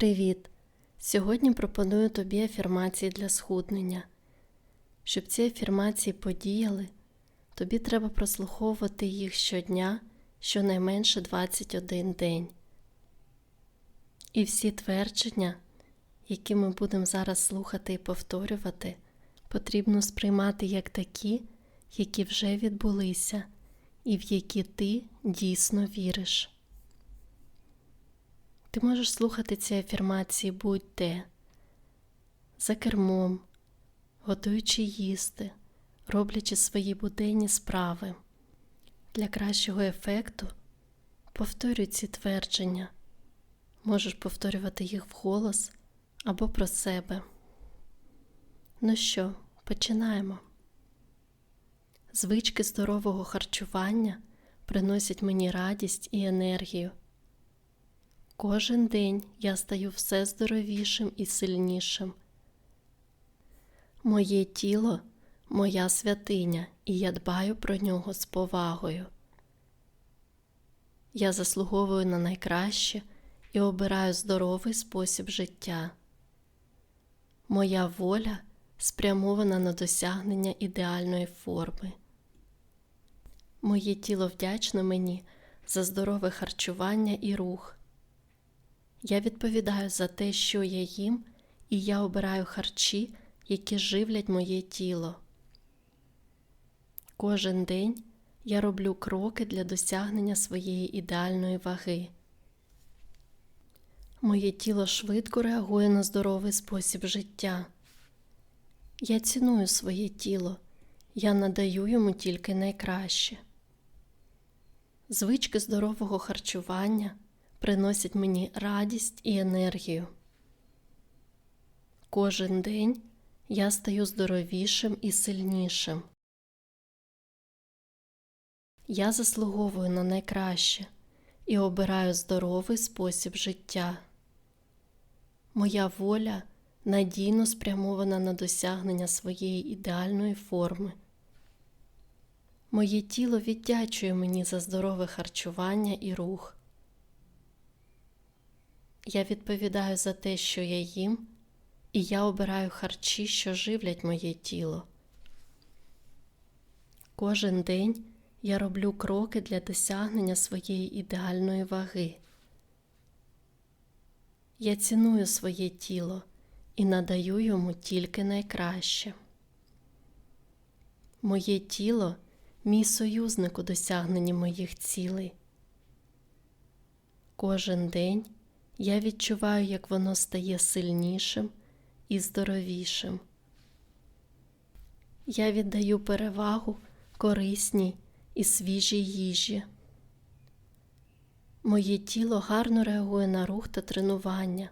Привіт! Сьогодні пропоную тобі афірмації для схуднення. Щоб ці афірмації подіяли, тобі треба прослуховувати їх щодня щонайменше 21 день. І всі твердження, які ми будемо зараз слухати і повторювати, потрібно сприймати як такі, які вже відбулися, і в які ти дійсно віриш. Ти можеш слухати ці афірмації будь-де, за кермом, готуючи їсти, роблячи свої буденні справи. Для кращого ефекту повторюй ці твердження. Можеш повторювати їх вголос або про себе. Ну що, починаємо. Звички здорового харчування приносять мені радість і енергію. Кожен день я стаю все здоровішим і сильнішим. Моє тіло моя святиня, і я дбаю про нього з повагою. Я заслуговую на найкраще і обираю здоровий спосіб життя. Моя воля спрямована на досягнення ідеальної форми. Моє тіло вдячне мені за здорове харчування і рух. Я відповідаю за те, що я їм, і я обираю харчі, які живлять моє тіло. Кожен день я роблю кроки для досягнення своєї ідеальної ваги. Моє тіло швидко реагує на здоровий спосіб життя. Я ціную своє тіло, я надаю йому тільки найкраще. Звички здорового харчування приносять мені радість і енергію. Кожен день я стаю здоровішим і сильнішим. Я заслуговую на найкраще і обираю здоровий спосіб життя. Моя воля надійно спрямована на досягнення своєї ідеальної форми. Моє тіло віддячує мені за здорове харчування і рух. Я відповідаю за те, що я їм, і я обираю харчі, що живлять моє тіло. Кожен день я роблю кроки для досягнення своєї ідеальної ваги. Я ціную своє тіло і надаю йому тільки найкраще. Моє тіло мій союзник у досягненні моїх цілей. Кожен день я відчуваю, як воно стає сильнішим і здоровішим. Я віддаю перевагу корисній і свіжій їжі. Моє тіло гарно реагує на рух та тренування.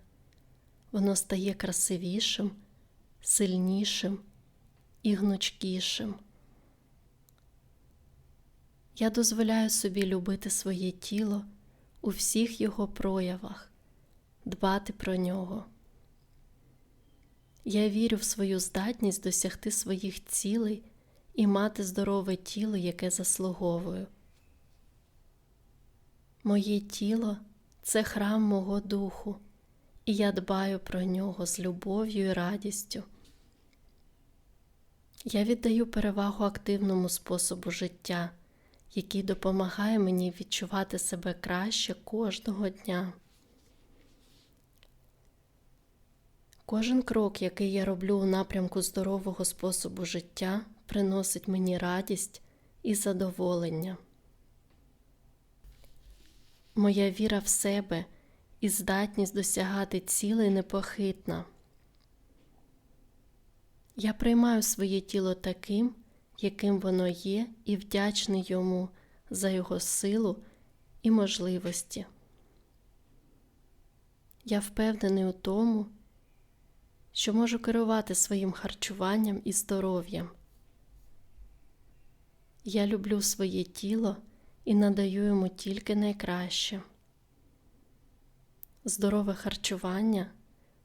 Воно стає красивішим, сильнішим і гнучкішим. Я дозволяю собі любити своє тіло у всіх його проявах, дбати про нього. Я вірю в свою здатність досягти своїх цілей і мати здорове тіло, яке заслуговую. Моє тіло це храм мого духу, і я дбаю про нього з любов'ю і радістю. Я віддаю перевагу активному способу життя, який допомагає мені відчувати себе краще кожного дня. Кожен крок, який я роблю у напрямку здорового способу життя, приносить мені радість і задоволення. Моя віра в себе і здатність досягати цілей непохитна. Я приймаю своє тіло таким, яким воно є, і вдячний йому за його силу і можливості. Я впевнений у тому, що можу керувати своїм харчуванням і здоров'ям. Я люблю своє тіло і надаю йому тільки найкраще. Здорове харчування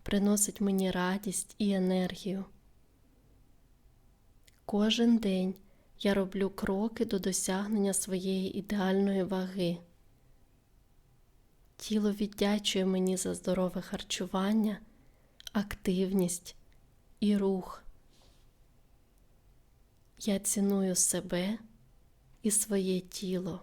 приносить мені радість і енергію. Кожен день я роблю кроки до досягнення своєї ідеальної ваги. Тіло віддячує мені за здорове харчування, активність і рух. Я ціную себе і своє тіло.